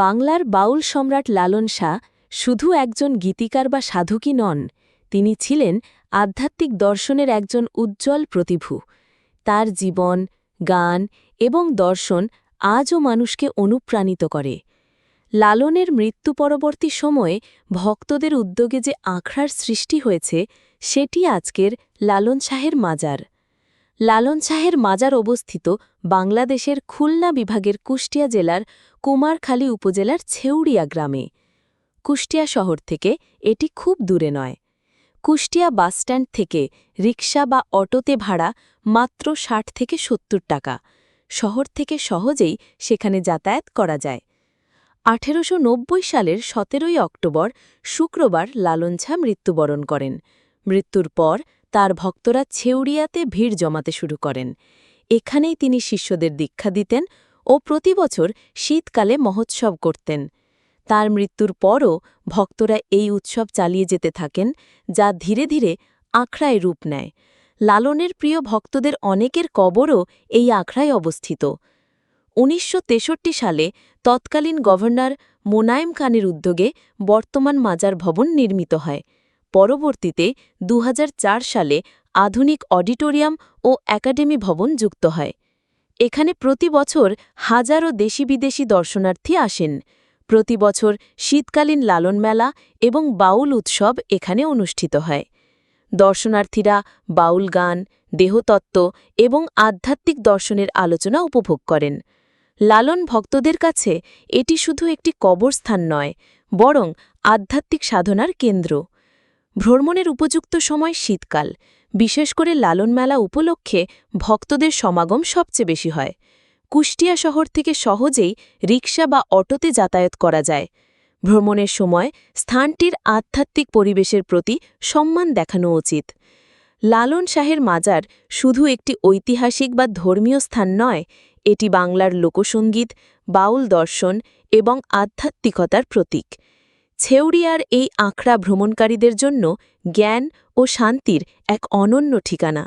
বাংলার বাউল সম্রাট লালন শাহ শুধু একজন গীতিকার বা সাধকই নন, তিনি ছিলেন আধ্যাত্মিক দর্শনের একজন উজ্জ্বল প্রতিভু। তার জীবন, গান এবং দর্শন আজও মানুষকে অনুপ্রাণিত করে। লালনের মৃত্যু পরবর্তী সময়ে ভক্তদের উদ্যোগে যে আখড়ার সৃষ্টি হয়েছে, সেটি আজকের লালন শাহের মাজার। লালন শাহের মাজার অবস্থিত বাংলাদেশের খুলনা বিভাগের কুষ্টিয়া জেলার কুমারখালী উপজেলার ছেউড়িয়া গ্রামে। কুষ্টিয়া শহর থেকে এটি খুব দূরে নয়। কুষ্টিয়া বাসস্ট্যান্ড থেকে রিকশা বা অটোতে ভাড়া মাত্র ষাট থেকে সত্তর টাকা। শহর থেকে সহজেই সেখানে যাতায়াত করা যায়। আঠেরোশো নব্বই সালের সতেরোই অক্টোবর শুক্রবার লালনছা মৃত্যুবরণ করেন। মৃত্যুর পর তার ভক্তরা ছেউড়িয়াতে ভিড় জমাতে শুরু করেন। এখানেই তিনি শিষ্যদের দীক্ষা দিতেন ও প্রতি বছর শীতকালে মহোৎসব করতেন। তার মৃত্যুর পরও ভক্তরা এই উৎসব চালিয়ে যেতে থাকেন, যা ধীরে ধীরে আখড়ায় রূপ নেয়। লালনের প্রিয় ভক্তদের অনেকের কবরও এই আখড়ায় অবস্থিত। উনিশশো তেষট্টি সালে তৎকালীন গভর্নর মোনায়েম খানের উদ্যোগে বর্তমান মাজার ভবন নির্মিত হয়। পরবর্তীতে দু হাজার চার সালে আধুনিক অডিটোরিয়াম ও একাডেমি ভবন যুক্ত হয়। এখানে প্রতি বছর হাজারো দেশি বিদেশি দর্শনার্থী আসেন। প্রতি বছর শীতকালীন লালন মেলা এবং বাউল উৎসব এখানে অনুষ্ঠিত হয়। দর্শনার্থীরা বাউল গান, দেহতত্ত্ব এবং আধ্যাত্মিক দর্শনের আলোচনা উপভোগ করেন। লালন ভক্তদের কাছে এটি শুধু একটি কবরস্থান নয়, বরং আধ্যাত্মিক সাধনার কেন্দ্র। ভ্রমণের উপযুক্ত সময় শীতকাল, বিশেষ করে লালন মেলা উপলক্ষে ভক্তদের সমাগম সবচেয়ে বেশি হয়। কুষ্টিয়া শহর থেকে সহজেই রিকশা বা অটোতে যাতায়াত করা যায়। ভ্রমণের সময় স্থানটির আধ্যাত্মিক পরিবেশের প্রতি সম্মান দেখানো উচিত। লালন শাহের মাজার শুধু একটি ঐতিহাসিক বা ধর্মীয় স্থান নয়, এটি বাংলার লোকসঙ্গীত বাউল দর্শন এবং আধ্যাত্মিকতার প্রতীক। ছেউড়িয়ার এই আখড়া ভ্রমণকারীদের জন্য জ্ঞান ও শান্তির এক অনন্য ঠিকানা।